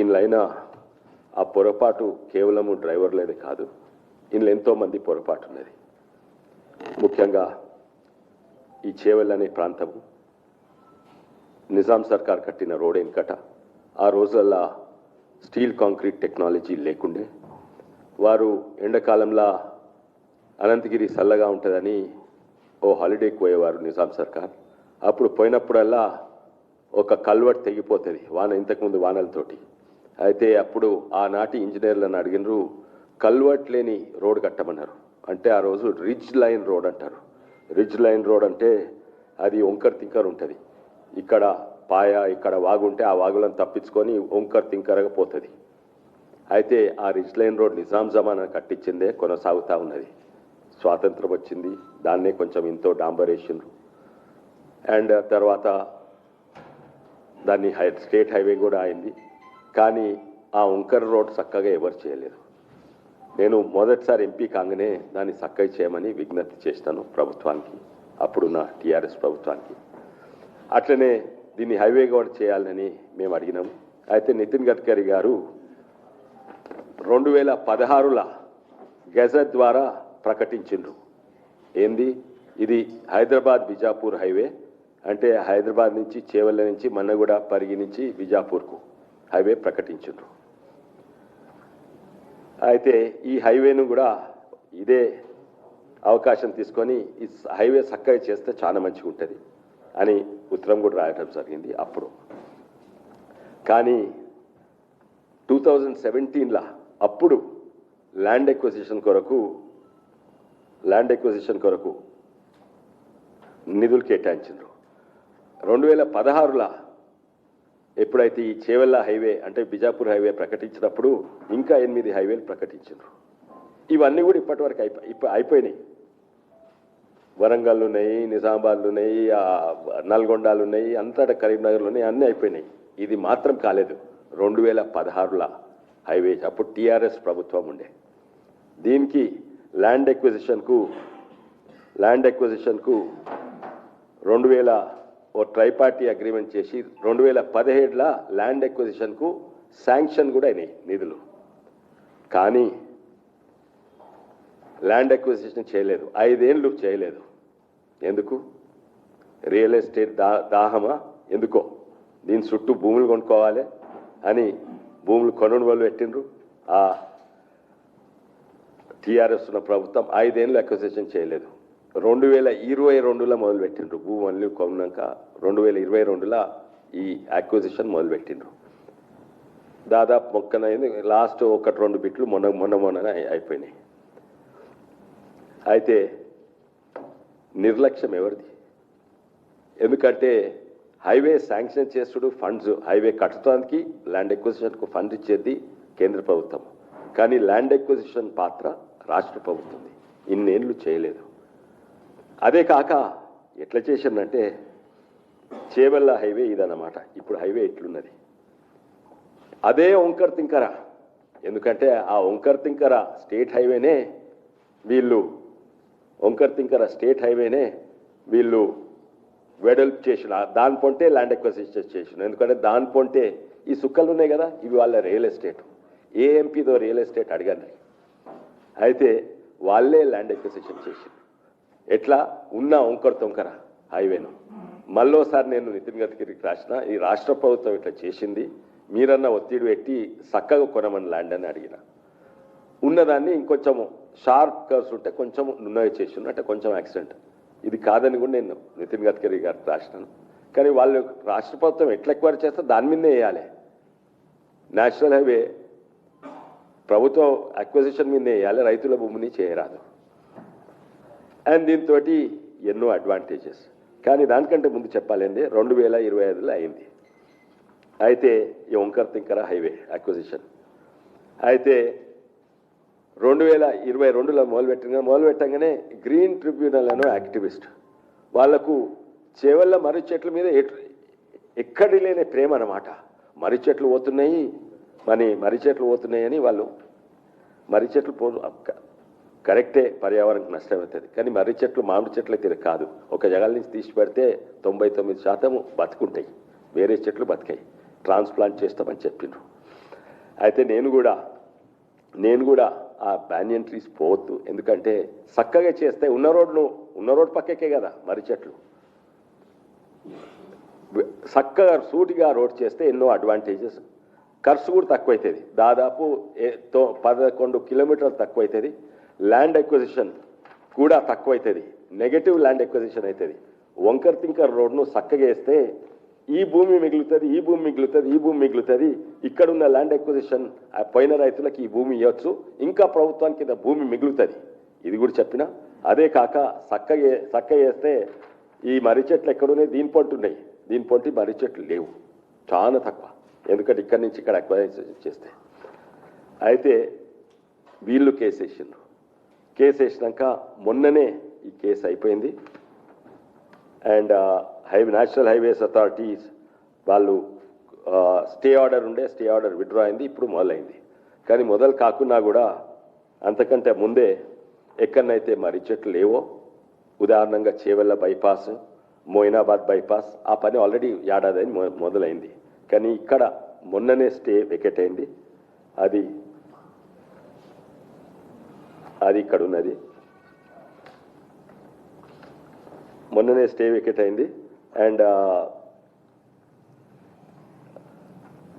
దీనిలో అయినా ఆ పొరపాటు కేవలము డ్రైవర్లదే కాదు. ఇందులో ఎంతోమంది పొరపాటు ఉన్నది ముఖ్యంగా ఈ చేవెల్ అనే ప్రాంతము నిజాం సర్కార్ కట్టిన రోడ్ వెనుకట ఆ రోజుల్లో స్టీల్ కాంక్రీట్ టెక్నాలజీ లేకుండే వారు ఎండాకాలంలో అనంతగిరి చల్లగా ఉంటుందని ఓ హాలిడేకి పోయేవారు నిజాం సర్కార్. అప్పుడు పోయినప్పుడల్లా ఒక కల్వర్ట్ తెగిపోతుంది వాన ఇంతకుముందు వానలతోటి. అయితే అప్పుడు ఆనాటి ఇంజనీర్లను అడిగినరు కల్వర్ట్ లేని రోడ్ కట్టమన్నారు. అంటే ఆ రోజు రిడ్జ్ లైన్ రోడ్ అంటారు. రిడ్జ్ లైన్ రోడ్ అంటే అది ఒంకర్ తింకర్ ఉంటుంది. ఇక్కడ పాయ ఇక్కడ వాగు ఉంటే ఆ వాగులను తప్పించుకొని ఒంకర్ తింకరగా పోతుంది. అయితే ఆ రిడ్జ్ లైన్ రోడ్ నిజాం జమానా కట్టించిందే కొనసాగుతూ ఉన్నది. స్వాతంత్రం వచ్చింది దాన్నే కొంచెం ఇంతో డాంబరేషన్లు అండ్ తర్వాత దాన్ని హై స్టేట్ హైవే కూడా అయింది. కానీ ఆ ఉంకర్ రోడ్ చక్కగా ఎవరు చేయలేదు. నేను మొదటిసారి ఎంపీ కాగానే దాన్ని చక్కగా చేయమని విజ్ఞప్తి చేస్తాను ప్రభుత్వానికి. అప్పుడున్న టీఆర్ఎస్ ప్రభుత్వానికి. అట్లనే దీన్ని హైవే కూడా చేయాలని మేము అడిగినాము అయితే నితిన్ గడ్కరీ గారు రెండు వేల పదహారుల గెజెట్ ద్వారా ప్రకటించిండ్రు. ఏంది? ఇది హైదరాబాద్ బిజాపూర్ హైవే. అంటే హైదరాబాద్ నుంచి చేవల్ల నుంచి మన్నగూడ పరిగి నుంచి బిజాపూర్కు. హైవే ప్రకటించిండ్రు. అయితే ఈ హైవేను కూడా ఇదే అవకాశం తీసుకొని ఈ హైవే చక్కగా చేస్తే చాలా మంచిగా ఉంటుంది అని ఉత్తరం కూడా రాయటం జరిగింది అప్పుడు. కానీ టూ థౌజండ్ సెవెంటీన్లో అప్పుడు ల్యాండ్ ఎక్విజిషన్ కొరకు ల్యాండ్ ఎక్విజిషన్ కొరకు నిధులు కేటాయించారు రెండు వేల పదహారులో ఎప్పుడైతే ఈ చేవెళ్ళ హైవే అంటే బిజాపూర్ హైవే ప్రకటించినప్పుడు ఇంకా ఎనిమిది హైవేలు ప్రకటించారు ఇవన్నీ కూడా ఇప్పటివరకు అయిపో ఇప్ప- అయిపోయినాయి. వరంగల్ ఉన్నాయి నిజామాబాద్లు ఉన్నాయి నల్గొండలు ఉన్నాయి అంతటా కరీంనగర్లు ఉన్నాయి అన్నీ అయిపోయినాయి. ఇది మాత్రం కాలేదు. రెండు వేల పదహారుల హైవే అప్పుడు టీఆర్ఎస్ ప్రభుత్వం ఉండే. దీనికి ల్యాండ్ ఎక్విజిషన్కు ల్యాండ్ ఎక్విజిషన్కు రెండు వేల ఓ ట్రైపార్టీ అగ్రిమెంట్ చేసి రెండు వేల పదిహేడులో ల్యాండ్ ఎక్విజిషన్కు శాంక్షన్ కూడా అయినాయి నిధులు. కానీ ల్యాండ్ ఎక్విజిషన్ చేయలేదు. ఐదేళ్ళు చేయలేదు. ఎందుకు? రియల్ ఎస్టేట్ దా దాహమా? ఎందుకో? దీని చుట్టూ భూములు కొనుక్కోవాలి అని భూములు కొనుగోలు పెట్టిండ్రు. ఆ టీఆర్ఎస్ ఉన్న ప్రభుత్వం ఐదేళ్ళు అక్విజిషన్ చేయలేదు. రెండు వేల ఇరవై రెండులో మొదలుపెట్టిండ్రు. భూములు కొన్నాక రెండు వేల ఇరవై రెండులో ఈ అక్విజిషన్ మొదలుపెట్టిండ్రు. దాదాపు మొక్కనైంది. లాస్ట్ ఒకటి రెండు బిట్లు మొన్న మొన్న మొన్న అయిపోయినాయి. అయితే నిర్లక్ష్యం ఎవరిది? ఎందుకంటే హైవే శాంక్షన్ చేసుడు ఫండ్స్ హైవే కట్టడానికి ల్యాండ్ ఎక్విజిషన్కు ఫండ్ ఇచ్చేది కేంద్ర ప్రభుత్వం. కానీ ల్యాండ్ ఎక్విజిషన్ పాత్ర రాష్ట్ర ప్రభుత్వం ఇన్నేళ్ళు చేయలేదు. అదే కాక ఎట్లా చేసిందంటే చేవెళ్ళ హైవే ఇదన్నమాట. ఇప్పుడు హైవే ఇట్లున్నది అదే ఓంకర్ తింకర. ఎందుకంటే ఆ ఓంకర్ తింకర స్టేట్ హైవేనే వీళ్ళు ఓంకర్ తింకర స్టేట్ హైవేనే వీళ్ళు వెడల్పు చేసిన దాని పొంటే ల్యాండ్ ఎక్వసిషన్ చేసిన. ఎందుకంటే దాని పొంటే ఈ సుక్కలు ఉన్నాయి కదా ఇవి వాళ్ళ రియల్ ఎస్టేట్. ఏఎంపీతో రియల్ ఎస్టేట్ అడగండి. అయితే వాళ్ళే ల్యాండ్ ఎక్వసిషన్ చేసింది ఎట్లా? ఉన్న ఒంకర తొంకర. హైవేను. మళ్ళోసారి నేను నితిన్ గడ్కరీకి రాసిన ఈ రాష్ట్ర ప్రభుత్వం ఇట్లా చేసింది మీరన్న ఒత్తిడి పెట్టి చక్కగా కొనమని ల్యాండ్ అని అడిగిన. ఉన్నదాన్ని ఇంకొంచెం షార్ప్ కర్స్ ఉంటే కొంచెం నున్నగా చేసి అంటే కొంచెం యాక్సిడెంట్. ఇది కాదని కూడా నేను నితిన్ గడ్కరీ గారికి రాసినాను. కానీ వాళ్ళు రాష్ట్ర ప్రభుత్వం ఎట్లా ఎక్వైర్ చేస్తే దాని మీదే వేయాలి. నేషనల్ హైవే ప్రభుత్వం అక్విజిషన్ మీదే వేయాలి రైతుల భూమిని చేయరాదు. అండ్ దీంతో ఎన్నో అడ్వాంటేజెస్ కానీ దానికంటే ముందు చెప్పాలండి రెండు వేల ఇరవై ఐదులో అయింది. అయితే ఈ ఓంకర్ తింకర హైవే అక్విజిషన్ అయితే రెండు వేల ఇరవై రెండులో మొదలుపెట్టిన మొదలుపెట్టంగానే గ్రీన్ ట్రిబ్యునల్ అనే యాక్టివిస్ట్ వాళ్ళకు చేవల్ల మర్రి చెట్ల మీద ఎక్కడి లేని ప్రేమ అన్నమాట. మర్రి చెట్లు పోతున్నాయి మరి మర్రి చెట్లు పోతున్నాయని వాళ్ళు మర్రి చెట్లు పో కరెక్టే పర్యావరణకు నష్టమవుతుంది. కానీ మర్రి చెట్లు మామిడి చెట్లు అయితే కాదు. ఒక జగల నుంచి తీసి పెడితే తొంభై తొమ్మిది శాతం బతుకుంటాయి. వేరే చెట్లు బతికాయి. ట్రాన్స్ప్లాంట్ చేస్తామని చెప్పిండ్రు. అయితే నేను కూడా నేను కూడా ఆ బ్యానియన్ ట్రీస్ పోవద్దు. ఎందుకంటే చక్కగా చేస్తే ఉన్న రోడ్ను ఉన్న రోడ్ పక్కకే కదా మర్రి చెట్లు. చక్కగా సూటిగా రోడ్ చేస్తే ఎన్నో అడ్వాంటేజెస్. ఖర్చు కూడా తక్కువ అవుతుంది దాదాపు ఏ- తో- పదకొండు కిలోమీటర్లు తక్కువ అవుతుంది ల్యాండ్ ఎక్విజిషన్ కూడా తక్కువ అవుతుంది నెగటివ్ ల్యాండ్ ఎక్విజిషన్ అవుతుంది వంకర్ తింకర్ రోడ్ను చక్కగా వేస్తే ఈ భూమి మిగులుతుంది ఈ భూమి మిగులుతుంది ఈ భూమి మిగులుతుంది. ఇక్కడ ఉన్న ల్యాండ్ ఎక్విజిషన్ ఆ పోయిన రైతులకు ఈ భూమి ఇవ్వచ్చు. ఇంకా ప్రభుత్వానికి కింద భూమి మిగులుతుంది. ఇది కూడా చెప్పిన. అదే కాక చక్కగా చక్క వేస్తే ఈ మర్రి చెట్లు ఎక్కడున్నాయి దీని పొంటి ఉన్నాయి. దీని పొంటి మర్రి చెట్లు లేవు. చాలా తక్కువ. ఎందుకంటే ఇక్కడి నుంచి ఇక్కడ అక్వైజేషన్ చేస్తే. అయితే వీళ్ళు కేసేసిండ్రు. కేసు వేసినాక మొన్ననే ఈ కేసు అయిపోయింది. And highway national highways authorities వాళ్ళు స్టే ఆర్డర్ ఉండే స్టే ఆర్డర్ విత్డ్రా అయింది ఇప్పుడు మొదలైంది. కానీ మొదలు కాకున్నా కూడా అంతకంటే ముందే ఎక్కడనైతే మర్రి చెట్లు లేవో ఉదాహరణంగా చేవెళ్ళ బైపాస్ మోయినాబాద్ బైపాస్ ఆ పని ఆల్రెడీ ఏడాది అని మొదలైంది. కానీ ఇక్కడ మొన్ననే స్టే వెకెట్ అయింది. అది అది ఇక్కడ ఉన్నది. మొన్ననే స్టే వికెట్ అయింది. అండ్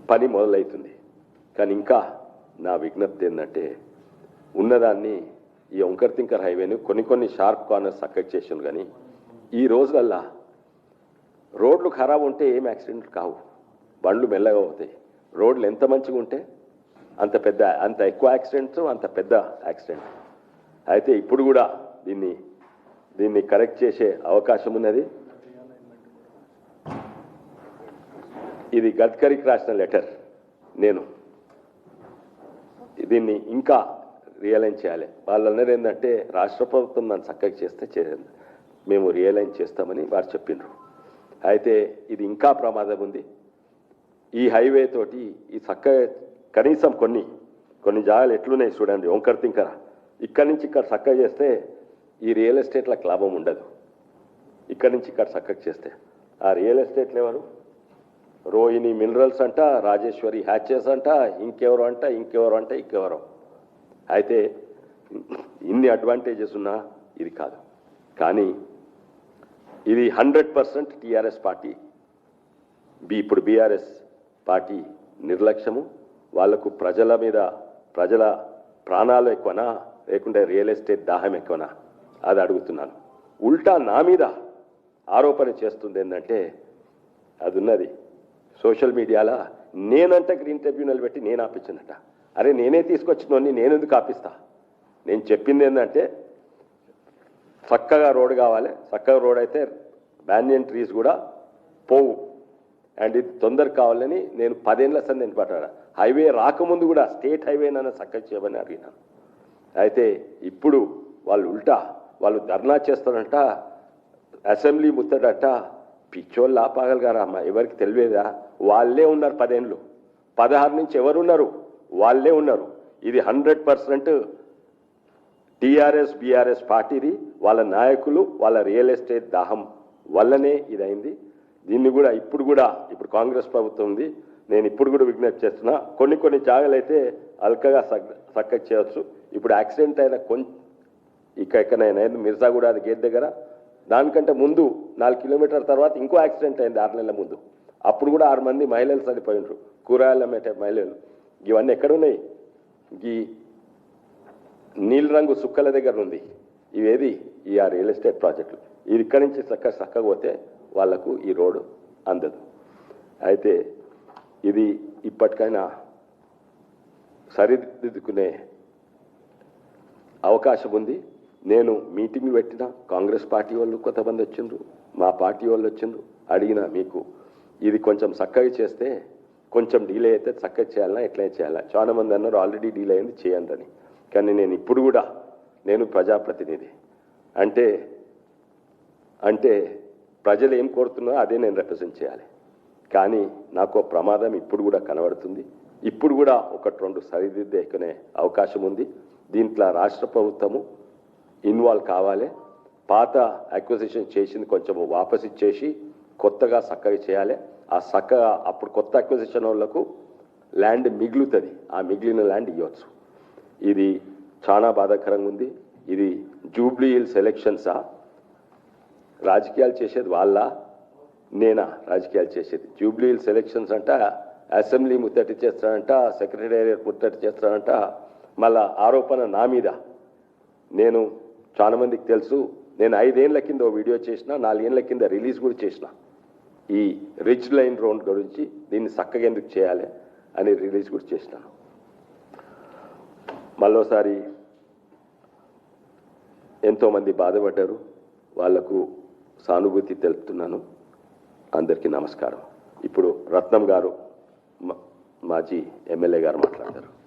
పని మొదలవుతుంది కానీ ఇంకా నా విజ్ఞప్తి ఏంటంటే ఉన్నదాన్ని ఈ ఒంకర్ తింకర్ హైవేను కొన్ని కొన్ని షార్ప్ కార్నర్స్ చక్కగా చేసాను కానీ ఈ రోజులల్లా రోడ్లు ఖరాబ్ ఉంటే ఏం యాక్సిడెంట్ కావు. బండ్లు మెల్లగా అవుతాయి రోడ్లు ఎంత మంచిగా ఉంటే అంత పెద్ద అంత ఎక్కువ యాక్సిడెంట్స్ అంత పెద్ద యాక్సిడెంట్. అయితే ఇప్పుడు కూడా దీన్ని దీన్ని కరెక్ట్ చేసే అవకాశం ఉన్నది. ఇది గడ్కరీకి రాసిన లెటర్ నేను దీన్ని ఇంకా రియలైన్ చేయాలి. వాళ్ళు ఏంటంటే రాష్ట్ర ప్రభుత్వం నన్ను చక్కగా చేస్తే చేయండి మేము రియలైన్ చేస్తామని వారు చెప్పిండ్రు. అయితే ఇది ఇంకా ప్రమాదం ఉంది. ఈ హైవే తోటి ఈ చక్క కనీసం కొన్ని కొన్ని జాగాలు ఎట్లున్నాయి చూడండి. వంకర్ తింకరా. ఇక్కడి నుంచి ఇక్కడ చక్కగా చేస్తే ఈ రియల్ ఎస్టేట్లకు లాభం ఉండదు. ఇక్కడి నుంచి ఇక్కడ చక్కగా చేస్తే. ఆ రియల్ ఎస్టేట్లు ఎవరు? రోహిణి మినరల్స్ అంట రాజేశ్వరి హ్యాచెస్ అంట ఇంకెవరు అంట ఇంకెవరు అంట ఇంకెవరు? అయితే ఇన్ని అడ్వాంటేజెస్ ఉన్నా ఇది కాదు. కానీ ఇది hundred percent TRS party. B ఇప్పుడు బీఆర్ఎస్ పార్టీ నిర్లక్ష్యము. వాళ్ళకు ప్రజల మీద ప్రజల ప్రాణాలు ఎక్కువనా? లేకుంటే రియల్ ఎస్టేట్ దాహం ఎక్కువనా? అది అడుగుతున్నాను. ఉల్టా నా మీద ఆరోపణ చేస్తుంది ఏంటంటే అది ఉన్నది సోషల్ మీడియాలో నేనంటే గ్రీన్ ట్రిబ్యునల్ పెట్టి నేను ఆపించినట అరే నేనే తీసుకొచ్చినోని నేను ఎందుకు ఆపిస్తా? నేను చెప్పింది ఏంటంటే చక్కగా రోడ్ కావాలి. చక్కగా రోడ్ అయితే బ్యానియన్ ట్రీస్ కూడా పోవు. అండ్ ఇది తొందర కావాలని నేను పదేళ్ళ సంది నేను హైవే రాకముందు కూడా స్టేట్ హైవే నన్ను చక్కగా చేయమని అడిగినాను. అయితే ఇప్పుడు వాళ్ళు ఉల్టా వాళ్ళు ధర్నా చేస్తారంట అసెంబ్లీ ముత్తడట పిచ్చోళ్ళు ఆపాగలగారా అమ్మ? ఎవరికి తెలియదా? వాళ్ళే ఉన్నారు పదేళ్ళు పదహారు నుంచి ఎవరున్నారు వాళ్ళే ఉన్నారు. ఇది హండ్రెడ్ పర్సెంట్ టీఆర్ఎస్ బీఆర్ఎస్ పార్టీది వాళ్ళ నాయకులు వాళ్ళ రియల్ ఎస్టేట్ దాహం వల్లనే ఇదైంది. దీన్ని కూడా ఇప్పుడు కూడా ఇప్పుడు కాంగ్రెస్ ప్రభుత్వం ఉంది. నేను ఇప్పుడు కూడా విజ్ఞప్తి చేస్తున్నా. కొన్ని కొన్ని జాగాలు అయితే అల్కగా సక్కగా చేయవచ్చు ఇప్పుడు యాక్సిడెంట్ అయిన కొంచెం ఇక ఎక్కడైనా మిర్జాగూడ అది గేట్ దగ్గర. దానికంటే ముందు నాలుగు కిలోమీటర్ల తర్వాత ఇంకో యాక్సిడెంట్ అయింది ఆరు నెలల ముందు. అప్పుడు కూడా ఆరు మంది మహిళలు చనిపోయినరు కూరగాయలు అమ్మేటే మహిళలు. ఇవన్నీ ఎక్కడున్నాయి? ఈ నీలి రంగు సుక్కల దగ్గర ఉంది ఇవేది? ఈ ఆ రియల్ ఎస్టేట్ ప్రాజెక్టులు. ఇది ఇక్కడి నుంచి చక్కగా చక్కగా పోతే వాళ్ళకు ఈ రోడ్డు అందదు. అయితే ఇది ఇప్పటికైనా సరిదిద్దుకునే అవకాశం ఉంది. నేను మీటింగ్ పెట్టిన కాంగ్రెస్ పార్టీ వాళ్ళు కొంతమంది వచ్చిండ్రు మా పార్టీ వాళ్ళు వచ్చిండ్రు అడిగిన మీకు ఇది కొంచెం చక్కగా చేస్తే కొంచెం డీలే అయితే చక్కగా చేయాలన్నా ఎట్లా చేయాలా? చాలా మంది అన్నారు ఆల్రెడీ డీలే అయింది చేయండి అని. కానీ నేను ఇప్పుడు కూడా నేను ప్రజాప్రతినిధి. అంటే అంటే ప్రజలు ఏం కోరుతున్నారో అదే నేను రిప్రజెంట్ చేయాలి. కానీ నాకు ప్రమాదం ఇప్పుడు కూడా కనబడుతుంది. ఇప్పుడు కూడా ఒకటి రెండు సరిదిద్దేకునే అవకాశం ఉంది. దీంట్లో రాష్ట్ర ప్రభుత్వము ఇన్వాల్వ్ కావాలి. పాత అక్విజిషన్ చేసింది కొంచెం వాపస్ ఇచ్చేసి కొత్తగా చక్కగా చేయాలి. ఆ చక్కగా అప్పుడు కొత్త అక్విజిషన్ వాళ్ళకు ల్యాండ్ మిగులుతుంది. ఆ మిగిలిన ల్యాండ్ ఇవ్వచ్చు. ఇది చాలా బాధాకరంగా ఉంది. ఇది జూబ్లీ హిల్స్ ఎలక్షన్సా రాజకీయాలు చేసేది వాళ్ళ నేనా రాజకీయాలు చేసేది. జూబ్లీ హిల్స్ ఎలక్షన్స్ అంట అసెంబ్లీ ముత్తటి చేస్తానంట సెక్రటేరియట్ ముత్తటి చేస్తానంట మళ్ళా ఆరోపణ నా మీద. నేను చాలా మందికి తెలుసు నేను ఐదేళ్ళ కింద ఓ వీడియో చేసిన నాలుగేళ్ళ కింద రిలీజ్ కూడా చేసిన. ఈ రిచ్ లైన్ రోడ్ గురించి దీన్ని చక్కగా ఎందుకు చేయాలి అని రిలీజ్ కూడా చేసినాను మళ్ళోసారి ఎంతోమంది బాధపడ్డారు. వాళ్ళకు సానుభూతి తెలుపుతున్నాను. అందరికీ నమస్కారం. ఇప్పుడు రత్నం గారు మాజీ ఎమ్మెల్యే గారు మాట్లాడతారు.